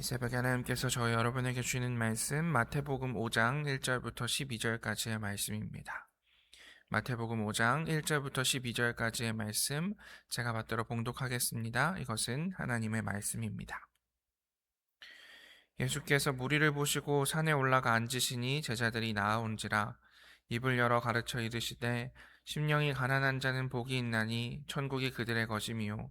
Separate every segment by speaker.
Speaker 1: 이 새벽에 하나님께서 저희 여러분에게 주시는 말씀 마태복음 5장 1절부터 12절까지의 말씀입니다. 마태복음 5장 1절부터 12절까지의 말씀 제가 받들어 봉독하겠습니다. 이것은 하나님의 말씀입니다. 예수께서 무리를 보시고 산에 올라가 앉으시니 제자들이 나아온지라 입을 열어 가르쳐 이르시되 심령이 가난한 자는 복이 있나니 천국이 그들의 것이미요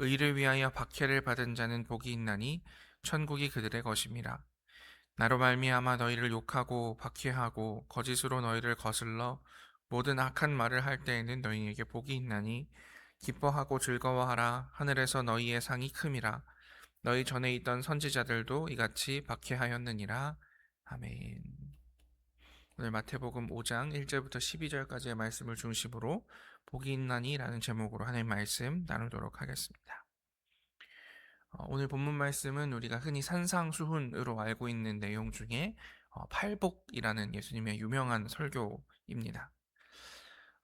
Speaker 1: 의를 위하여 박해를 받은 자는 복이 있나니 천국이 그들의 것임이라. 나로 말미암아 너희를 욕하고 박해하고 거짓으로 너희를 거슬러 모든 악한 말을 할 때에는 너희에게 복이 있나니 기뻐하고 즐거워하라. 하늘에서 너희의 상이 큼이라. 너희 전에 있던 선지자들도 이같이 박해하였느니라. 아멘. 오늘 마태복음 5장 1절부터 12절까지의 말씀을 중심으로 복이 있나니라는 제목으로 하나님 말씀 나누도록 하겠습니다. 어, 오늘 본문 말씀은 우리가 흔히 산상수훈으로 알고 있는 내용 중에 어, 팔복이라는 예수님의 유명한 설교입니다.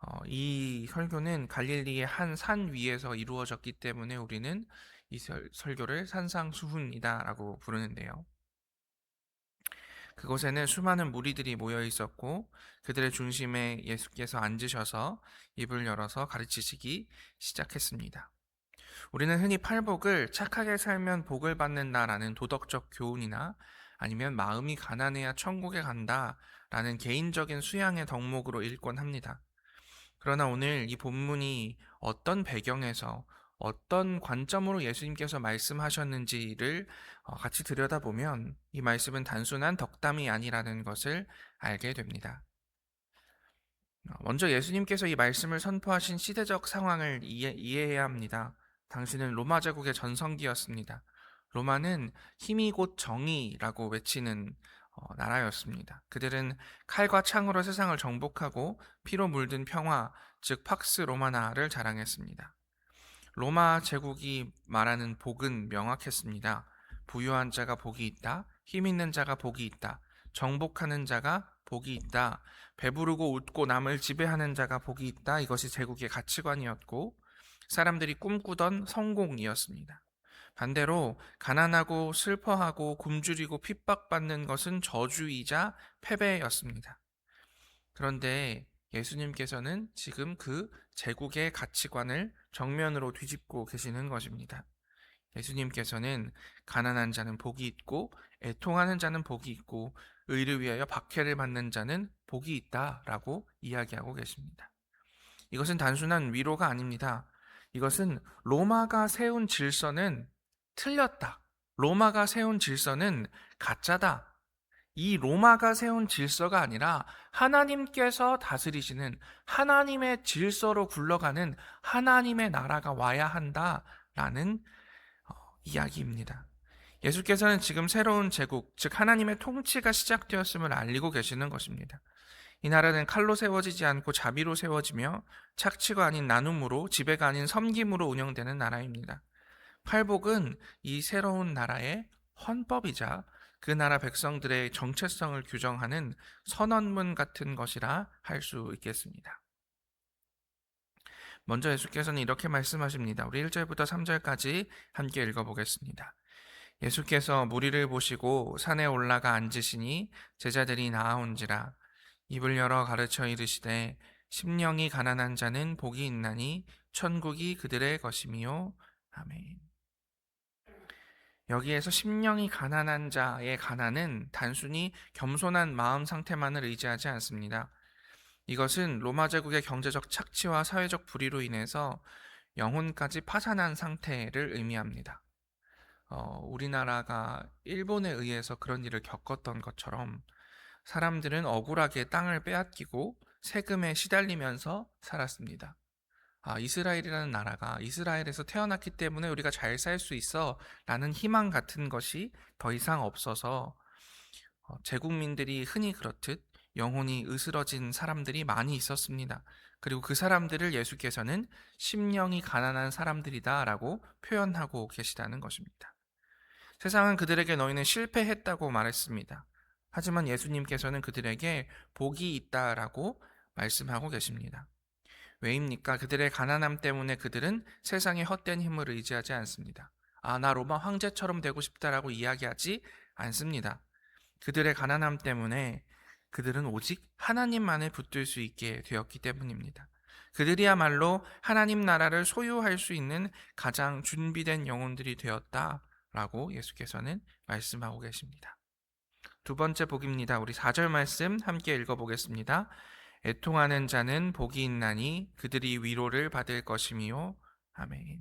Speaker 1: 어, 이 설교는 갈릴리의 한 산 위에서 이루어졌기 때문에 우리는 이 설, 설교를 산상수훈이다라고 부르는데요. 그곳에는 수많은 무리들이 모여 있었고 그들의 중심에 예수께서 앉으셔서 입을 열어서 가르치시기 시작했습니다. 우리는 흔히 팔복을 착하게 살면 복을 받는다라는 도덕적 교훈이나 아니면 마음이 가난해야 천국에 간다라는 개인적인 수양의 덕목으로 읽곤 합니다. 그러나 오늘 이 본문이 어떤 배경에서 어떤 관점으로 예수님께서 말씀하셨는지를 어, 같이 들여다보면 이 말씀은 단순한 덕담이 아니라는 것을 알게 됩니다. 어, 먼저 예수님께서 이 말씀을 선포하신 시대적 상황을 이해, 이해 해야 합니다. 당신은 로마 제국의 전성기였습니다. 로마는 힘이 곧 정의라고 외치는 어, 나라였습니다. 그들은 칼과 창으로 세상을 정복하고 피로 물든 평화, 즉 팍스 로마나를 자랑했습니다. 로마 제국이 말하는 복은 명확했습니다. 부유한 자가 복이 있다. 힘 있는 자가 복이 있다. 정복하는 자가 복이 있다. 배부르고 웃고 남을 지배하는 자가 복이 있다. 이것이 제국의 가치관이었고 사람들이 꿈꾸던 성공이었습니다. 반대로 가난하고 슬퍼하고 굶주리고 핍박받는 것은 저주이자 패배였습니다. 그런데 예수님께서는 지금 그 제국의 가치관을 정면으로 뒤집고 계시는 것입니다. 예수님께서는 가난한 자는 복이 있고 애통하는 자는 복이 있고 의를 위하여 박해를 받는 자는 복이 있다라고 이야기하고 계십니다. 이것은 단순한 위로가 아닙니다. 이것은 로마가 세운 질서는 틀렸다. 로마가 세운 질서는 가짜다. 이 로마가 세운 질서가 아니라 하나님께서 다스리시는 하나님의 질서로 굴러가는 하나님의 나라가 와야 한다라는 어, 이야기입니다. 예수께서는 지금 새로운 제국, 즉 하나님의 통치가 시작되었음을 알리고 계시는 것입니다. 이 나라는 칼로 세워지지 않고 자비로 세워지며 착취가 아닌 나눔으로 지배가 아닌 섬김으로 운영되는 나라입니다. 팔복은 이 새로운 나라의 헌법이자 그 나라 백성들의 정체성을 규정하는 선언문 같은 것이라 할 수 있겠습니다. 먼저 예수께서는 이렇게 말씀하십니다. 우리 1절부터 3절까지 함께 읽어보겠습니다. 예수께서 무리를 보시고 산에 올라가 앉으시니 제자들이 나아온지라 입을 열어 가르쳐 이르시되 심령이 가난한 자는 복이 있나니 천국이 그들의 것이미요. 아멘. 여기에서 심령이 가난한 자의 가난은 단순히 겸손한 마음 상태만을 의지하지 않습니다. 이것은 로마 제국의 경제적 착취와 사회적 불의로 인해서 영혼까지 파산한 상태를 의미합니다. 어, 우리나라가 일본에 의해서 그런 일을 겪었던 것처럼 사람들은 억울하게 땅을 빼앗기고 세금에 시달리면서 살았습니다. 아, 이스라엘이라는 나라가 이스라엘에서 태어났기 때문에 우리가 잘 살 수 있어 라는 희망 같은 것이 더 이상 없어서 어, 제국민들이 흔히 그렇듯 영혼이 으스러진 사람들이 많이 있었습니다. 그리고 그 사람들을 예수께서는 심령이 가난한 사람들이다 라고 표현하고 계시다는 것입니다. 세상은 그들에게 너희는 실패했다고 말했습니다. 하지만 예수님께서는 그들에게 복이 있다 라고 말씀하고 계십니다. 왜입니까? 그들의 가난함 때문에 그들은 세상의 헛된 힘을 의지하지 않습니다. 아, 나 로마 황제처럼 되고 싶다라고 이야기하지 않습니다. 그들의 가난함 때문에 그들은 오직 하나님만을 붙들 수 있게 되었기 때문입니다. 그들이야말로 하나님 나라를 소유할 수 있는 가장 준비된 영혼들이 되었다라고 예수께서는 말씀하고 계십니다. 두 번째 복입니다. 우리 4절 말씀 함께 읽어보겠습니다. 애통하는 자는 복이 있나니 그들이 위로를 받을 것이미요. 아멘.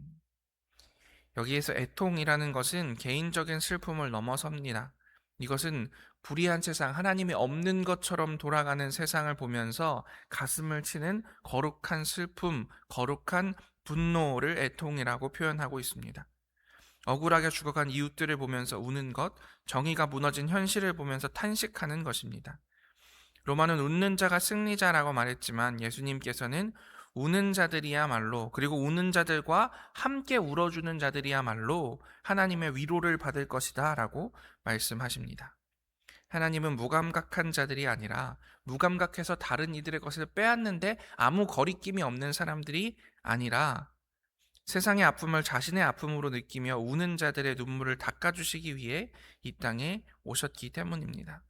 Speaker 1: 여기에서 애통이라는 것은 개인적인 슬픔을 넘어섭니다. 이것은 불의한 세상, 하나님이 없는 것처럼 돌아가는 세상을 보면서 가슴을 치는 거룩한 슬픔, 거룩한 분노를 애통이라고 표현하고 있습니다. 억울하게 죽어간 이웃들을 보면서 우는 것, 정의가 무너진 현실을 보면서 탄식하는 것입니다. 로마는 웃는 자가 승리자라고 말했지만 예수님께서는 우는 자들이야말로 그리고 우는 자들과 함께 울어주는 자들이야말로 하나님의 위로를 받을 것이다 라고 말씀하십니다. 하나님은 무감각한 자들이 아니라 무감각해서 다른 이들의 것을 빼앗는데 아무 거리낌이 없는 사람들이 아니라 세상의 아픔을 자신의 아픔으로 느끼며 우는 자들의 눈물을 닦아주시기 위해 이 땅에 오셨기 때문입니다.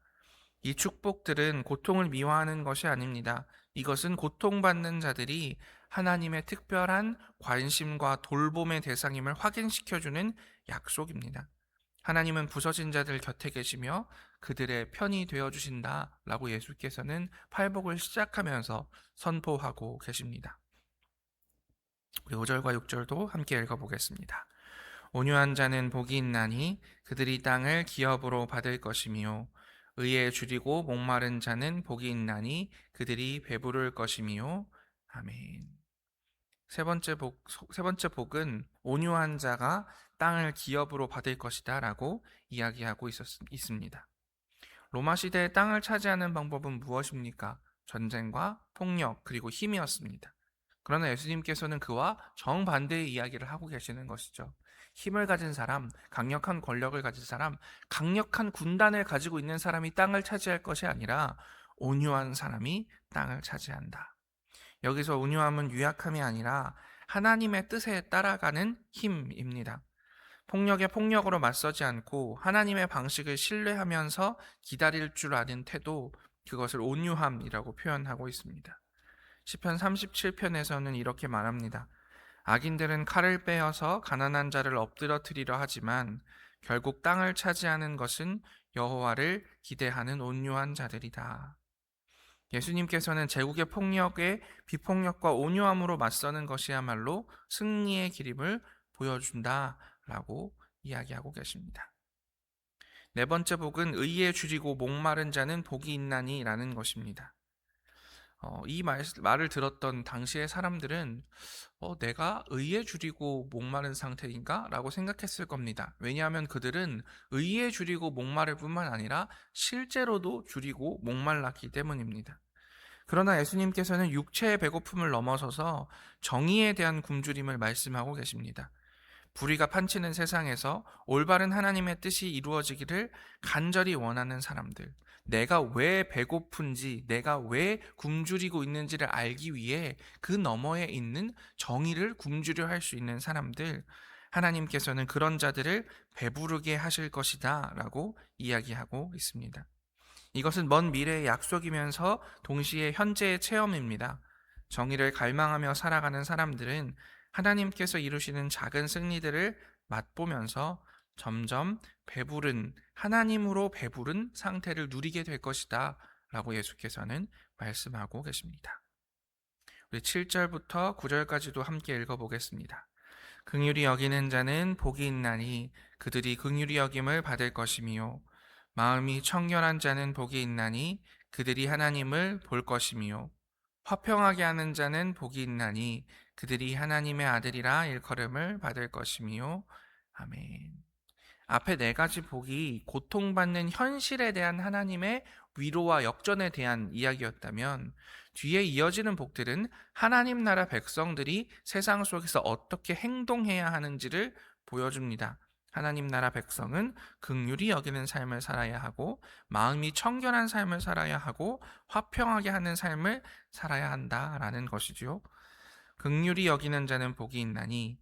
Speaker 1: 이 축복들은 고통을 미화하는 것이 아닙니다. 이것은 고통받는 자들이 하나님의 특별한 관심과 돌봄의 대상임을 확인시켜주는 약속입니다. 하나님은 부서진 자들 곁에 계시며 그들의 편이 되어 주신다 라고 예수께서는 팔복을 시작하면서 선포하고 계십니다. 우리 5절과 6절도 함께 읽어보겠습니다. 온유한 자는 복이 있나니 그들이 땅을 기업으로 받을 것이미요 의에 줄이고 목마른 자는 복이 있나니 그들이 배부를 것이미요 아멘. 세 번째 복, 세 번째 복은 온유한 자가 땅을 기업으로 받을 것이다 라고 이야기하고 있었, 있습니다. 로마 시대의 땅을 차지하는 방법은 무엇입니까? 전쟁과 폭력 그리고 힘이었습니다. 그러나 예수님께서는 그와 정반대의 이야기를 하고 계시는 것이죠. 힘을 가진 사람, 강력한 권력을 가진 사람, 강력한 군단을 가지고 있는 사람이 땅을 차지할 것이 아니라 온유한 사람이 땅을 차지한다. 여기서 온유함은 유약함이 아니라 하나님의 뜻에 따라가는 힘입니다. 폭력에 폭력으로 맞서지 않고 하나님의 방식을 신뢰하면서 기다릴 줄 아는 태도, 그것을 온유함이라고 표현하고 있습니다. 시편 37편에서는 이렇게 말합니다. 악인들은 칼을 빼어서 가난한 자를 엎드러뜨리려 하지만 결국 땅을 차지하는 것은 여호와를 기대하는 온유한 자들이다. 예수님께서는 제국의 폭력에 비폭력과 온유함으로 맞서는 것이야말로 승리의 기림을 보여준다라고 이야기하고 계십니다. 네 번째 복은 의에 줄이고 목마른 자는 복이 있나니라는 것입니다. 어, 이 말, 말을 들었던 당시의 사람들은 어, 내가 의에 줄이고 목마른 상태인가? 라고 생각했을 겁니다. 왜냐하면 그들은 의에 줄이고 목마를 뿐만 아니라 실제로도 줄이고 목말랐기 때문입니다. 그러나 예수님께서는 육체의 배고픔을 넘어서서 정의에 대한 굶주림을 말씀하고 계십니다. 불의가 판치는 세상에서 올바른 하나님의 뜻이 이루어지기를 간절히 원하는 사람들, 내가 왜 배고픈지, 내가 왜 굶주리고 있는지를 알기 위해 그 너머에 있는 정의를 굶주려 할 수 있는 사람들, 하나님께서는 그런 자들을 배부르게 하실 것이다 라고 이야기하고 있습니다. 이것은 먼 미래의 약속이면서 동시에 현재의 체험입니다. 정의를 갈망하며 살아가는 사람들은 하나님께서 이루시는 작은 승리들을 맛보면서 점점 배부른 하나님으로 배부른 상태를 누리게 될 것이다 라고 예수께서는 말씀하고 계십니다. 우리 7절부터 9절까지도 함께 읽어보겠습니다. 긍휼히 여기는 자는 복이 있나니 그들이 긍휼히 여김을 받을 것이미요 마음이 청결한 자는 복이 있나니 그들이 하나님을 볼 것이미요. 화평하게 하는 자는 복이 있나니 그들이 하나님의 아들이라 일컬음을 받을 것이미요. 아멘. 앞에 네 가지 복이 고통받는 현실에 대한 하나님의 위로와 역전에 대한 이야기였다면 뒤에 이어지는 복들은 하나님 나라 백성들이 세상 속에서 어떻게 행동해야 하는지를 보여줍니다. 하나님 나라 백성은 극률이 여기는 삶을 살아야 하고 마음이 청결한 삶을 살아야 하고 화평하게 하는 삶을 살아야 한다라는 것이지요. 극률이 여기는 자는 복이 있나니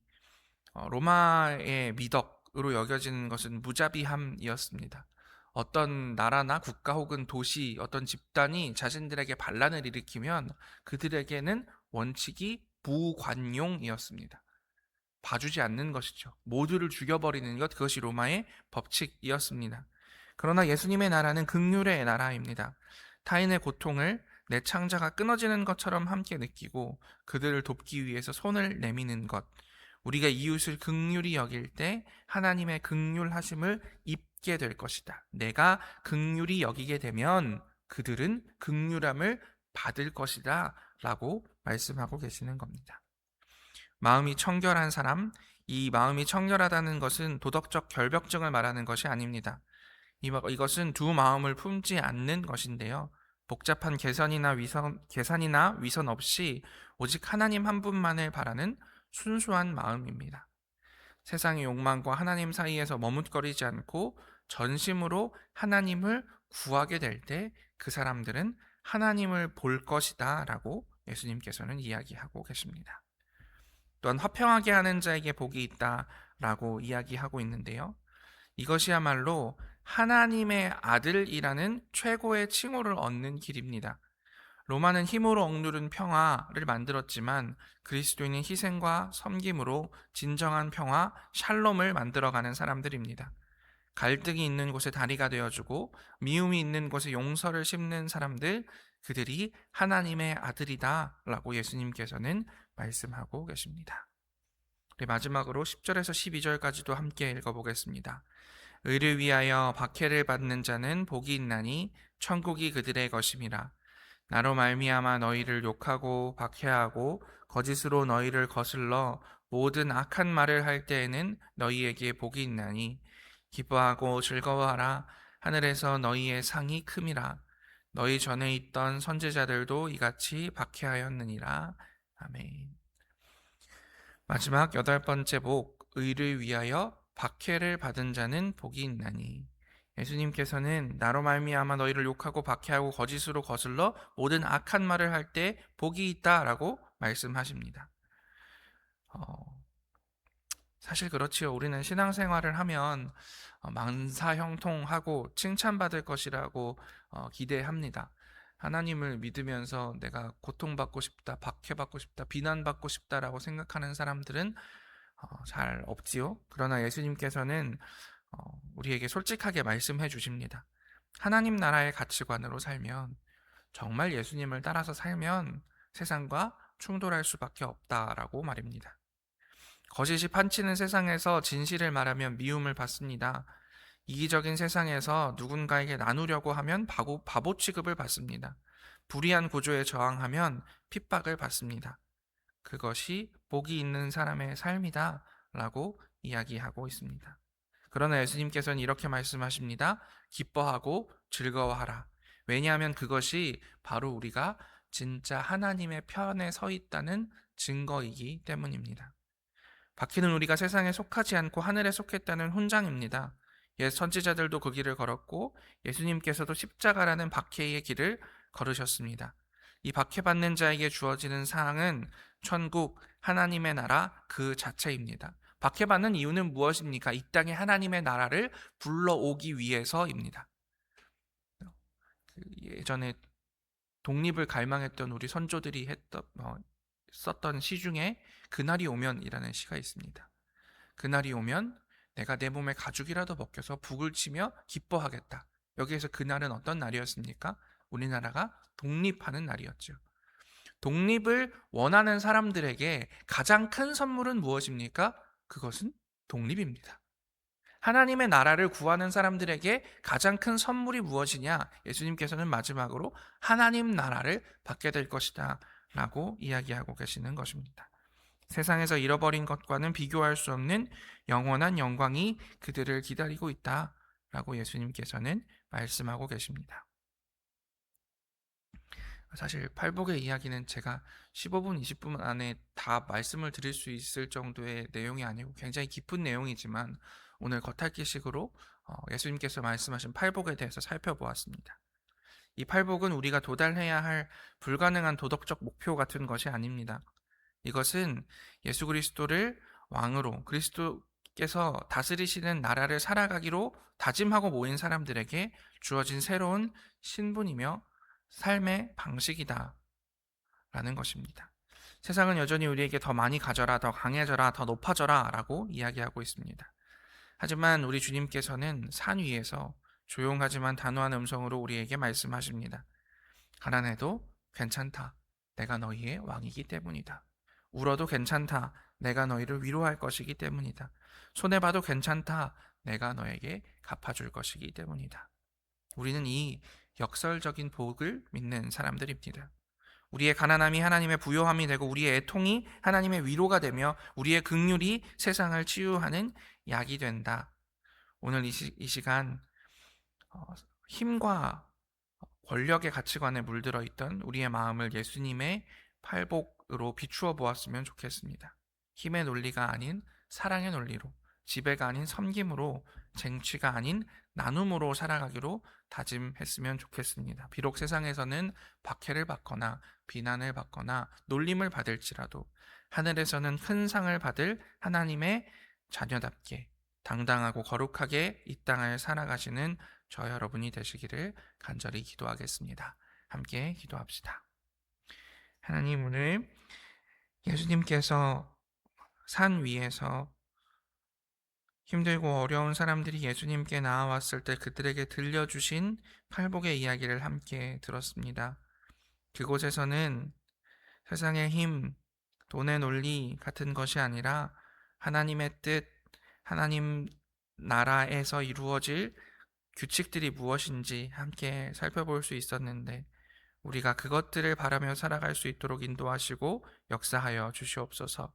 Speaker 1: 어, 로마의 미덕 으로 여겨지는 것은 무자비함이었습니다. 어떤 나라나 국가 혹은 도시, 어떤 집단이 자신들에게 반란을 일으키면 그들에게는 원칙이 무관용이었습니다. 봐주지 않는 것이죠. 모두를 죽여버리는 것, 그것이 로마의 법칙이었습니다. 그러나 예수님의 나라는 극률의 나라입니다. 타인의 고통을 내 창자가 끊어지는 것처럼 함께 느끼고 그들을 돕기 위해서 손을 내미는 것. 우리가 이웃을 극률이 여길 때 하나님의 극률하심을 입게 될 것이다. 내가 극률이 여기게 되면 그들은 극률함을 받을 것이다. 라고 말씀하고 계시는 겁니다. 마음이 청결한 사람, 이 마음이 청결하다는 것은 도덕적 결벽증을 말하는 것이 아닙니다. 이것은 두 마음을 품지 않는 것인데요. 복잡한 계산이나 위선, 계산이나 위선 없이 오직 하나님 한 분만을 바라는 순수한 마음입니다. 세상의 욕망과 하나님 사이에서 머뭇거리지 않고 전심으로 하나님을 구하게 될 때 그 사람들은 하나님을 볼 것이다 라고 예수님께서는 이야기하고 계십니다. 또한 화평하게 하는 자에게 복이 있다 라고 이야기하고 있는데요. 이것이야말로 하나님의 아들이라는 최고의 칭호를 얻는 길입니다. 로마는 힘으로 억누른 평화를 만들었지만 그리스도인은 희생과 섬김으로 진정한 평화, 샬롬을 만들어가는 사람들입니다. 갈등이 있는 곳에 다리가 되어주고 미움이 있는 곳에 용서를 심는 사람들, 그들이 하나님의 아들이다 라고 예수님께서는 말씀하고 계십니다. 마지막으로 10절에서 12절까지도 함께 읽어보겠습니다. 의를 위하여 박해를 받는 자는 복이 있나니 천국이 그들의 것임이라. 나로 말미암아 너희를 욕하고 박해하고 거짓으로 너희를 거슬러 모든 악한 말을 할 때에는 너희에게 복이 있나니 기뻐하고 즐거워하라. 하늘에서 너희의 상이 큼이라. 너희 전에 있던 선제자들도 이같이 박해하였느니라. 아멘. 마지막 여덟 번째 복 의를 위하여 박해를 받은 자는 복이 있나니 예수님께서는 나로 말미암아 너희를 욕하고 박해하고 거짓으로 거슬러 모든 악한 말을 할 때 복이 있다라고 말씀하십니다. 어, 사실 그렇지요. 우리는 신앙생활을 하면 어, 만사형통하고 칭찬받을 것이라고 어, 기대합니다. 하나님을 믿으면서 내가 고통받고 싶다, 박해받고 싶다, 비난받고 싶다라고 생각하는 사람들은 어, 잘 없지요. 그러나 예수님께서는 어, 우리에게 솔직하게 말씀해 주십니다. 하나님 나라의 가치관으로 살면 정말 예수님을 따라서 살면 세상과 충돌할 수밖에 없다라고 말입니다. 거짓이 판치는 세상에서 진실을 말하면 미움을 받습니다. 이기적인 세상에서 누군가에게 나누려고 하면 바보, 바보 취급을 받습니다. 불의한 구조에 저항하면 핍박을 받습니다. 그것이 복이 있는 사람의 삶이다 라고 이야기하고 있습니다. 그러나 예수님께서는 이렇게 말씀하십니다. 기뻐하고 즐거워하라. 왜냐하면 그것이 바로 우리가 진짜 하나님의 편에 서 있다는 증거이기 때문입니다. 바퀴는 우리가 세상에 속하지 않고 하늘에 속했다는 훈장입니다. 옛 선지자들도 그 길을 걸었고 예수님께서도 십자가라는 박해의 길을 걸으셨습니다. 이 박해받는 자에게 주어지는 사항은 천국, 하나님의 나라 그 자체입니다. 박해받는 이유는 무엇입니까? 이 땅에 하나님의 나라를 불러오기 위해서입니다. 그 예전에 독립을 갈망했던 우리 선조들이 했던 어, 썼던 시 중에 그날이 오면이라는 시가 있습니다. 그날이 오면 내가 내 몸에 가죽이라도 벗겨서 북을 치며 기뻐하겠다. 여기에서 그날은 어떤 날이었습니까? 우리나라가 독립하는 날이었죠. 독립을 원하는 사람들에게 가장 큰 선물은 무엇입니까? 그것은 독립입니다. 하나님의 나라를 구하는 사람들에게 가장 큰 선물이 무엇이냐? 예수님께서는 마지막으로 하나님 나라를 받게 될 것이다. 라고 이야기하고 계시는 것입니다. 세상에서 잃어버린 것과는 비교할 수 없는 영원한 영광이 그들을 기다리고 있다 라고 예수님께서는 말씀하고 계십니다. 사실 팔복의 이야기는 제가 15분, 20분 안에 다 말씀을 드릴 수 있을 정도의 내용이 아니고 굉장히 깊은 내용이지만 오늘 겉핥기식으로 어, 예수님께서 말씀하신 팔복에 대해서 살펴보았습니다. 이 팔복은 우리가 도달해야 할 불가능한 도덕적 목표 같은 것이 아닙니다. 이것은 예수 그리스도를 왕으로 그리스도께서 다스리시는 나라를 살아가기로 다짐하고 모인 사람들에게 주어진 새로운 신분이며 삶의 방식이다. 라는 것입니다. 세상은 여전히 우리에게 더 많이 가져라, 더 강해져라, 더 높아져라 라고 이야기하고 있습니다. 하지만 우리 주님께서는 산 위에서 조용하지만 단호한 음성으로 우리에게 말씀하십니다. 가난해도 괜찮다. 내가 너희의 왕이기 때문이다. 울어도 괜찮다. 내가 너희를 위로할 것이기 때문이다. 손해봐도 괜찮다. 내가 너에게 갚아줄 것이기 때문이다. 우리는 이 역설적인 복을 믿는 사람들입니다. 우리의 가난함이 하나님의 부요함이 되고 우리의 애통이 하나님의 위로가 되며 우리의 극률이 세상을 치유하는 약이 된다. 오늘 이, 시, 이 시간 어, 힘과 권력의 가치관에 물들어 있던 우리의 마음을 예수님의 팔복으로 비추어 보았으면 좋겠습니다. 힘의 논리가 아닌 사랑의 논리로, 지배가 아닌 섬김으로, 쟁취가 아닌 나눔으로 살아가기로 다짐했으면 좋겠습니다. 비록 세상에서는 박해를 받거나 비난을 받거나 놀림을 받을지라도 하늘에서는 큰 상을 받을 하나님의 자녀답게 당당하고 거룩하게 이 땅을 살아가시는 저 여러분이 되시기를 간절히 기도하겠습니다. 함께 기도합시다. 하나님 오늘 예수님께서 산 위에서 힘들고 어려운 사람들이 예수님께 나아왔을 때 그들에게 들려주신 팔복의 이야기를 함께 들었습니다. 그곳에서는 세상의 힘, 돈의 논리 같은 것이 아니라 하나님의 뜻, 하나님 나라에서 이루어질 규칙들이 무엇인지 함께 살펴볼 수 있었는데 우리가 그것들을 바라며 살아갈 수 있도록 인도하시고 역사하여 주시옵소서.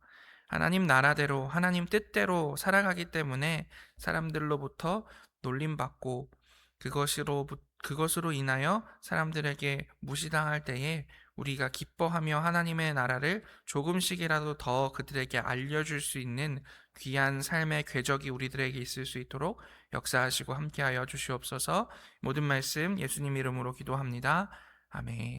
Speaker 1: 하나님 나라대로 하나님 뜻대로 살아가기 때문에 사람들로부터 놀림받고 그것으로 그것으로 인하여 사람들에게 무시당할 때에 우리가 기뻐하며 하나님의 나라를 조금씩이라도 더 그들에게 알려줄 수 있는 귀한 삶의 궤적이 우리들에게 있을 수 있도록 역사하시고 함께하여 주시옵소서 모든 말씀 예수님 이름으로 기도합니다. 아멘.